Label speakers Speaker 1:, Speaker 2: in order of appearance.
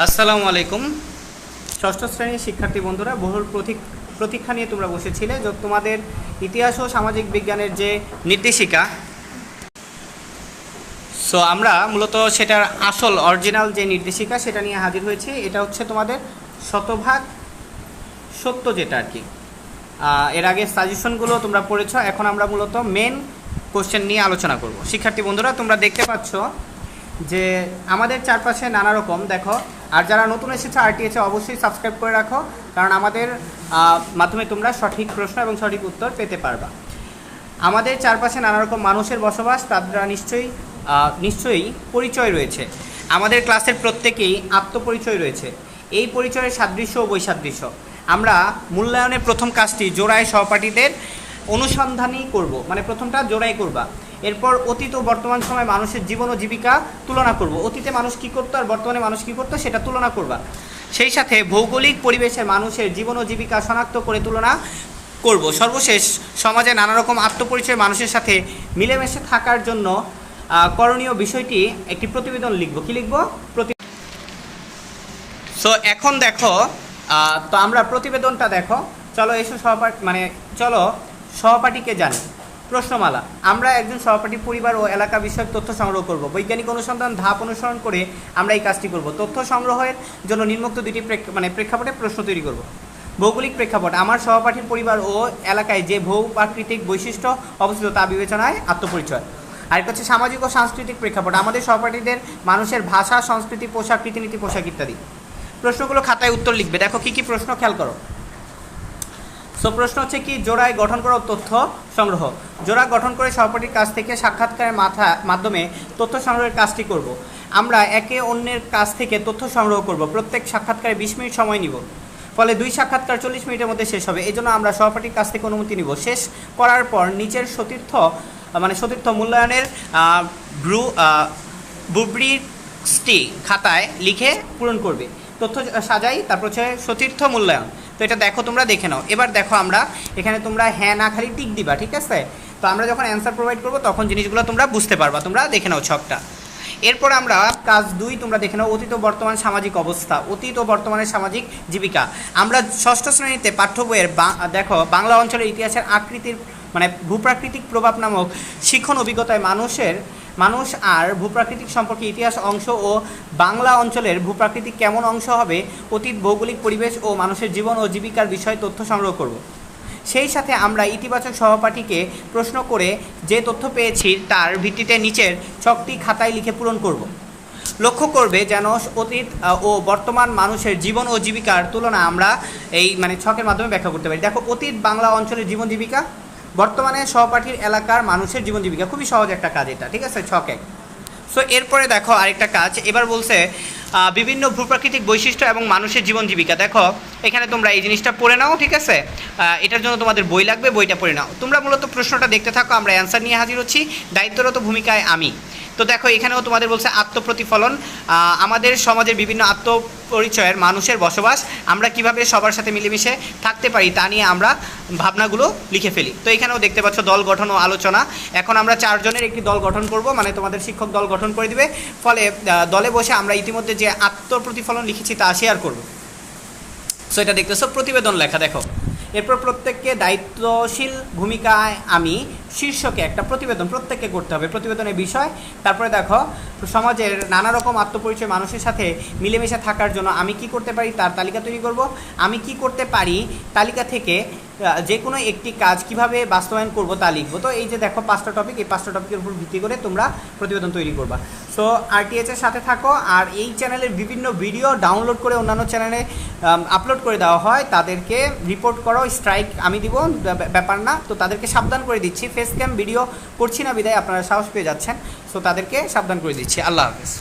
Speaker 1: আসসালামু আলাইকুম। ষষ্ঠ শ্রেণির শিক্ষার্থী বন্ধুরা, বহুল প্রতীক প্রতীক্ষা নিয়ে তোমরা বসেছিলে যে তোমাদের ইতিহাস ও সামাজিক বিজ্ঞানের যে নির্দেশিকা। সো আমরা মূলত সেটার আসল অরিজিনাল যে নির্দেশিকা, সেটা নিয়ে হাজির হয়েছি। এটা হচ্ছে তোমাদের শতভাগ সত্য যেটা আর কি। এর আগে সাজেশনগুলো তোমরা পড়েছো, এখন আমরা মূলত মেন কোশ্চেন নিয়ে আলোচনা করব। শিক্ষার্থী বন্ধুরা, তোমরা দেখতে পাচ্ছ যে আমাদের চারপাশে নানা রকম, দেখো। আর যারা নতুন এসেছে আরটিএসে অবশ্যই সাবস্ক্রাইব করে রাখো, কারণ আমাদের মাধ্যমে তোমরা সঠিক প্রশ্ন এবং সঠিক উত্তর পেতে পারবা। আমাদের চারপাশে নানা রকম মানুষের বসবাস, তারা নিশ্চয়ই নিশ্চয়ই পরিচয় রয়েছে। আমাদের ক্লাসের প্রত্যেকেই আত্মপরিচয় রয়েছে। এই পরিচয়ের সাদৃশ্য ও বৈসাদৃশ্য। আমরা মূল্যায়নের প্রথম কাজটি জোড়ায় সহপাঠীদের অনুসন্ধানই করব। মানে প্রথমটা জোড়াই করবা। এরপর অতীত ও বর্তমান সময়ে মানুষের জীবন ও জীবিকা তুলনা করব। অতীতে মানুষ কী করতো আর বর্তমানে মানুষ কী করতো সেটা তুলনা করবা। সেই সাথে ভৌগোলিক পরিবেশে মানুষের জীবন ও জীবিকা শনাক্ত করে তুলনা করব। সর্বশেষ, সমাজে নানা রকম আত্মপরিচয় মানুষের সাথে মিলেমিশে থাকার জন্য করণীয় বিষয়টি একটি প্রতিবেদন লিখব। কি লিখব? প্রতি সো এখন দেখো তো আমরা প্রতিবেদনটা দেখো। চলো এসো সহপাঠী মানে চলো সহপাঠীকে জানি। প্রশ্নমালা। আমরা একজন সহপাঠী পরিবার ও এলাকা বিষয়ক তথ্য সংগ্রহ করব। বৈজ্ঞানিক অনুসন্ধান, ধাপ অনুসরণ করে আমরা এই কাজটি করব। তথ্য সংগ্রহের জন্য নিম্নোক্ত দুটি মানে প্রেক্ষাপটে প্রশ্ন তৈরি করব। ভৌগোলিক প্রেক্ষাপট, আমার সহপাঠীর পরিবার ও এলাকায় যে ভৌ প্রাকৃতিক বৈশিষ্ট্য অবস্থিত তা বিবেচনায় আত্মপরিচয়। আরেকটা হচ্ছে সামাজিক ও সাংস্কৃতিক প্রেক্ষাপট, আমাদের সহপাঠীদের মানুষের ভাষা, সংস্কৃতি, পোশাক, রীতিনীতি, পোশাক ইত্যাদি। প্রশ্নগুলো খাতায় উত্তর লিখবে। দেখো কি কি প্রশ্ন, খেয়াল করো। সো প্রশ্ন হচ্ছে কি, জোড়ায় গঠন করা তথ্য সংগ্রহ। জোড়া গঠন করে সহপাঠীর কাছ থেকে সাক্ষাৎকারের মাথা, মাধ্যমে তথ্য সংগ্রহের কাজটি করব। আমরা একে অন্যের কাছ থেকে তথ্য সংগ্রহ করব। প্রত্যেক সাক্ষাৎকারে বিশ মিনিট সময় নিব। ফলে দুই সাক্ষাৎকার চল্লিশ মিনিটের মধ্যে শেষ হবে। এই জন্য আমরা সহপাঠীর কাছ থেকে অনুমতি নিব। শেষ করার পর নিচের সতীর্থ মানে সতীর্থ মূল্যায়নের ব্রু বুব্রিক্সটি খাতায় লিখে পূরণ করবে। তথ্য সাজাই, তারপর হচ্ছে সতীর্থ মূল্যায়ন। তো এটা দেখো তোমরা দেখে নাও। এবার দেখো আমরা, এখানে তোমরা হ্যাঁ না, খালি টিক দিবা, ঠিক আছে? তো আমরা যখন অ্যান্সার প্রোভাইড করব, তখন জিনিসগুলো তোমরা বুঝতে পারবা। তোমরা দেখে নাও ছকটা। এরপর আমরা কাজ দুই, তোমরা দেখে নাও অতীত বর্তমান সামাজিক অবস্থা। অতীত ও বর্তমানের সামাজিক জীবিকা। আমরা ষষ্ঠ শ্রেণীতে পাঠ্য বইয়ের দেখো, বাংলা অঞ্চলের ইতিহাসের আকৃতির মানে ভূপ্রাকৃতিক প্রভাব নামক শিক্ষণ অভিজ্ঞতায় মানুষের মানুষ আর ভূপ্রাকৃতিক সম্পর্কে ইতিহাস অংশ ও বাংলা অঞ্চলের ভূপ্রাকৃতিক কেমন অংশ হবে, অতীত, ভৌগোলিক পরিবেশ ও মানুষের জীবন ও জীবিকার বিষয়ে তথ্য সংগ্রহ করব। সেই সাথে আমরা ইতিবাচক সহপাঠীকে প্রশ্ন করে যে তথ্য পেয়েছি তার ভিত্তিতে নিচের ছকটি খাতায় লিখে পূরণ করব। লক্ষ্য করবে যেন অতীত ও বর্তমান মানুষের জীবন ও জীবিকার তুলনা আমরা এই মানে ছকের মাধ্যমে ব্যাখ্যা করতে পারি। দেখো, অতীত বাংলা অঞ্চলের জীবন জীবিকা বর্তমানে সহপাঠীর এলাকার মানুষের জীবন জীবিকা, খুবই সহজ একটা কাজ এটা, ঠিক আছে? ছক এক। সো এরপরে দেখো আরেকটা কাজ, এবার বলছে বিভিন্ন ভূপ্রাকৃতিক বৈশিষ্ট্য এবং মানুষের জীবন জীবিকা। দেখো, এখানে তোমরা এই জিনিসটা পড়ে নাও, ঠিক আছে? এটার জন্য তোমাদের বই লাগবে, বইটা পড়ে নাও। তোমরা মূলত প্রশ্নটা দেখতে থাকো, আমরা অ্যান্সার নিয়ে হাজির হচ্ছি। দায়িত্বরত ভূমিকায় আমি। তো দেখো, এখানেও তোমাদের বলছে আত্মপ্রতিফলন। আমাদের সমাজের বিভিন্ন আত্মপরিচয়ের মানুষের বসবাস, আমরা কীভাবে সবার সাথে মিলেমিশে থাকতে পারি তা নিয়ে আমরা ভাবনাগুলো লিখে ফেলি। তো এখানেও দেখতে পাচ্ছ দল গঠন ও আলোচনা। এখন আমরা চারজনের একটি দল গঠন করব মানে তোমাদের শিক্ষক দল গঠন করে দিবে। ফলে দলে বসে আমরা ইতিমধ্যে যে আত্মপ্রতিফলন লিখেছি তা শেয়ার করব। সো এটা দেখতেছো, প্রতিবেদন লেখা, দেখো। এরপর প্রত্যেককে দায়িত্বশীল ভূমিকায় আমি শীর্ষকে একটা প্রতিবেদন প্রত্যেককে করতে হবে। প্রতিবেদনের বিষয়, তারপরে দেখো, সমাজের নানা রকম আত্মপরিচয় মানুষের সাথে মিলেমিশে থাকার জন্য আমি কি করতে পারি, তার তালিকা তৈরি করব। আমি কি করতে পারি, তালিকা থেকে যে কোনো একটি কাজ কীভাবে বাস্তবায়ন করব তা লিখব। তো এই যে দেখো পাঁচটা টপিক এই পাঁচটা টপিকের উপর ভিত্তি করে তোমরা প্রতিবেদন তৈরি করবা। সো আরটিএচ এর সাথে থাকো আর এই চ্যানেলের বিভিন্ন ভিডিও ডাউনলোড করে অন্যান্য চ্যানেলে আপলোড করে দেওয়া হয়। তাদেরকে রিপোর্ট করো স্ট্রাইক আমি দিব ব্যাপার না। তো তাদেরকে সাবধান করে দিচ্ছি। ফেস ক্যাম ভিডিও করছি না বিদায়, আপনারা সাহস পেয়ে যাচ্ছেন। সো তাদেরকে সাবধান করে দিচ্ছি। আল্লাহ হাফেজ।